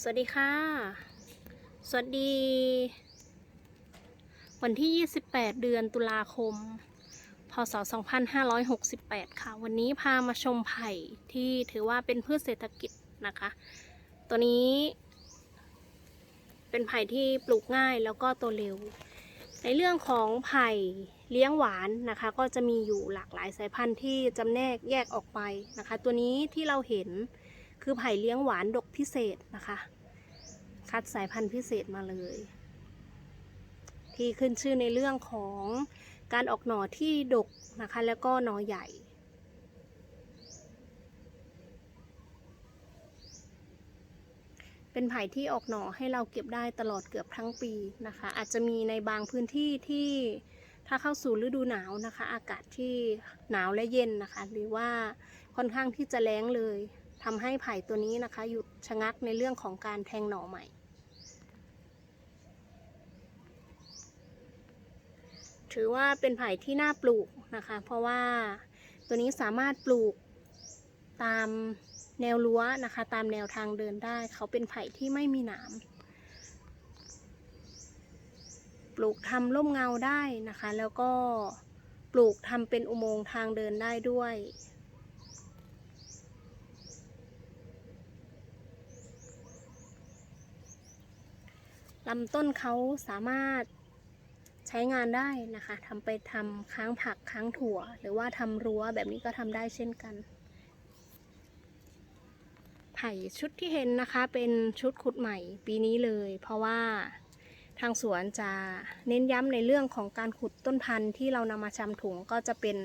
สวัสดีค่ะ สวัสดี วันที่ 28 เดือนตุลาคม พศ 2568 ค่ะ วันนี้พามาชมไผ่ที่ถือว่าเป็นพืชเศรษฐกิจนะคะ ตัวนี้ เป็นไผ่ที่ปลูกง่ายแล้วก็โตเร็ว ในเรื่องของไผ่เลี้ยงหวานนะคะ ก็จะมีอยู่หลากหลายสายพันธุ์ที่จำแนกแยกออกไปนะคะ ตัวนี้ที่เราเห็น คือไผ่เลี้ยงหวานดกพิเศษนะคะ คัดสายพันธุ์พิเศษมาเลย ที่ขึ้นชื่อในเรื่องของการออกหน่อที่ดกนะคะ แล้วก็หน่อใหญ่เป็นไผ่ที่ออกหน่อให้เราเก็บได้ตลอดเกือบทั้งปีนะคะ อาจจะมีในบางพื้นที่ที่ถ้าเข้าสู่ฤดูหนาวนะคะ อากาศที่หนาวและเย็นนะคะ หรือว่าค่อนข้างที่จะแล้งเลย ทำให้ไผ่ตัวนี้นะคะหยุดชะงักในเรื่องของการแทงหน่อใหม่ ถือว่าเป็นไผ่ที่น่าปลูกนะคะ เพราะว่าตัวนี้สามารถปลูกตามแนวรั้วนะคะ ตามแนวทางเดินได้ เขาเป็นไผ่ที่ไม่มีหนามปลูกทำร่มเงาได้นะคะ แล้วก็ปลูกทำเป็นอุโมงค์ทางเดินได้ด้วย ลำต้นเขาสามารถใช้งานได้นะคะทำไปทำค้างผักค้างถั่ว หรือว่าทำรั้วแบบนี้ก็ทำได้เช่นกัน ไผ่ชุดที่เห็นนะคะเป็นชุดขุดใหม่ปีนี้เลย เพราะว่าทางสวนจะเน้นย้ำในเรื่องของการขุดต้นพันธุ์ที่เรานำมาชำถุงก็จะเป็น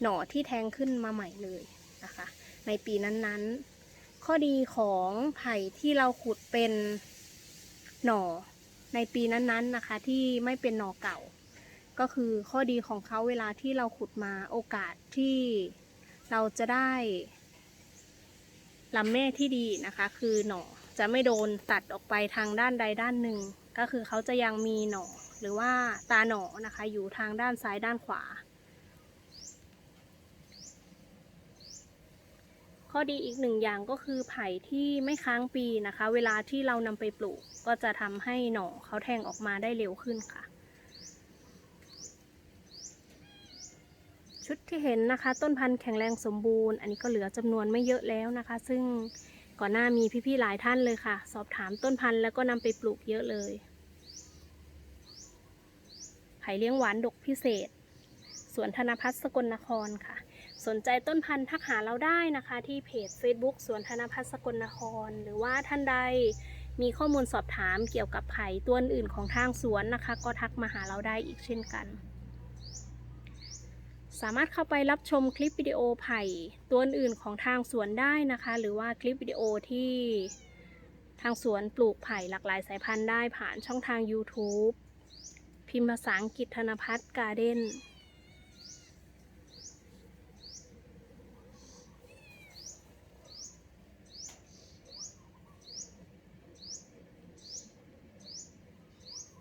หน่อที่แทงขึ้นมาใหม่เลยนะคะ ในปีนั้นๆ ข้อดีของไผ่ที่เราขุดเป็นหน่อ ในปีนั้นๆนะคะ ที่ไม่เป็นหน่อเก่า ก็คือข้อดีของเขาเวลาที่เราขุดมาโอกาสที่เราจะได้ลำแม่ที่ดีนะคะ คือหน่อจะไม่โดนตัดออกไปทางด้านใดด้านหนึ่ง ก็คือเขาจะยังมีหน่อหรือว่าตาหน่อนะคะ อยู่ทางด้านซ้ายด้านขวา ข้อดีอีกหนึ่งอย่างก็คือไผ่ที่ไม่ค้างปีนะคะ เวลาที่เรานำไปปลูกก็จะทำให้หน่อเขาแทงออกมาได้เร็วขึ้นค่ะ ชุดที่เห็นนะคะ ต้นพันธุ์แข็งแรงสมบูรณ์ อันนี้ก็เหลือจำนวนไม่เยอะแล้วนะคะ ซึ่งก่อนหน้ามีพี่ๆหลายท่านเลยค่ะ สอบถามต้นพันธุ์แล้วก็นำไปปลูกเยอะเลยไผ่เลี้ยงหวานดกพิเศษ สวนธนพัฒน์สกลนครค่ะ สนใจต้นพันธุ์ทักหาเราได้นะคะ ที่เพจ Facebook สวนธนพัฒน์สกลนคร หรือว่าท่านใดมีข้อมูลสอบถามเกี่ยวกับไผ่ตัวอื่นของทางสวนนะคะ ก็ทักมาหาเราได้อีกเช่นกัน สามารถเข้าไปรับชมคลิปวิดีโอไผ่ตัวอื่นของทางสวนได้นะคะ หรือว่าคลิปวิดีโอที่ทางสวนปลูกไผ่หลากหลายสายพันธุ์ได้ผ่านช่องทาง YouTube พิมพ์ภาษาอังกฤษธนพัฒน์การ์เด้น